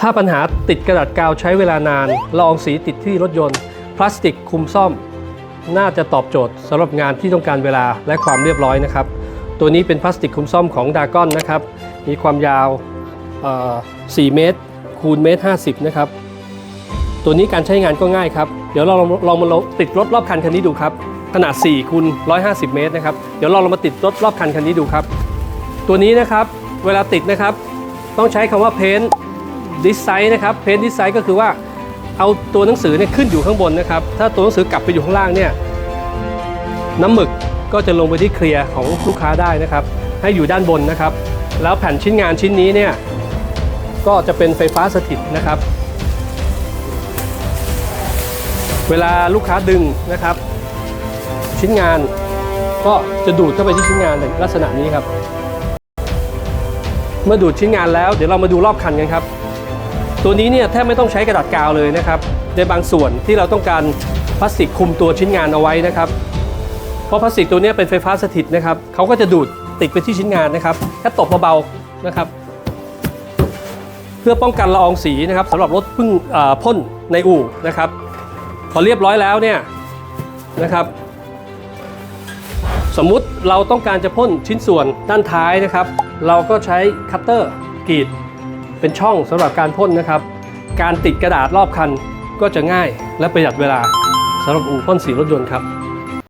ถ้าปัญหาติดกระดาษกาวใช้เวลานานละอองสีติดที่รถยนต์ พลาสติกคุมซ่อม น่าจะตอบโจทย์สำหรับงานที่ต้องการเวลาและความเรียบร้อยนะครับ ตัวนี้เป็นพลาสติกคุมซ่อมของดากอนนะครับ มีความยาว 4 เมตร คูณเมตร 50 นะครับ ตัวนี้การใช้งานก็ง่ายครับ เดี๋ยวเราลองลองมาติดรถรอบคันคันนี้ดูครับ ขนาด 4 คูณ 150 เมตรนะครับ เดี๋ยวเราลองมาติดรถรอบคันคันนี้ดูครับ ตัวนี้นะครับ เวลาติดนะครับ ต้องใช้คำว่าเพ้น ดิสไซน์นะครับเพ้นดิสไซน์ก็คือว่าเอาตัวหนังสือเนี่ยขึ้นอยู่ข้างบนนะครับ ถ้าตัวหนังสือกลับไปอยู่ข้างล่างเนี่ยน้ำหมึกก็จะลงไปที่เคลียร์ของลูกค้าได้นะครับ ให้อยู่ด้านบนนะครับ แล้วแผ่นชิ้นงานชิ้นนี้เนี่ยก็จะเป็นไฟฟ้าสถิตนะครับ เวลาลูกค้าดึงนะครับ ชิ้นงานก็จะดูดเข้าไปที่ชิ้นงานในลักษณะนี้ครับ เมื่อดูดชิ้นงานแล้วเดี๋ยวเรามาดูรอบคันกันครับ ตัวนี้เนี่ยแทบไม่ต้องใช้กระดาษกาวเลยนะครับในบางส่วนที่เราต้องการพลาสติกคุมตัวชิ้นงานเอาไว้นะครับเพราะพลาสติกตัวนี้เป็นไฟฟ้าสถิตนะครับเขาก็จะดูดติดไปที่ชิ้นงานนะครับแค่ตบเบาๆนะครับ เพื่อป้องกันละอองสีนะครับสำหรับรถพิ่งพ่นในอู่นะครับ พอเรียบร้อยแล้วเนี่ยนะครับ สมมุติเราต้องการจะพ่นชิ้นส่วนด้านท้ายนะครับ เราก็ใช้คัตเตอร์กรีด เป็นช่องสำหรับการพ่นนะครับ การติดกระดาษรอบคันก็จะง่ายและประหยัดเวลาสำหรับอู่พ่นสีรถยนต์ครับ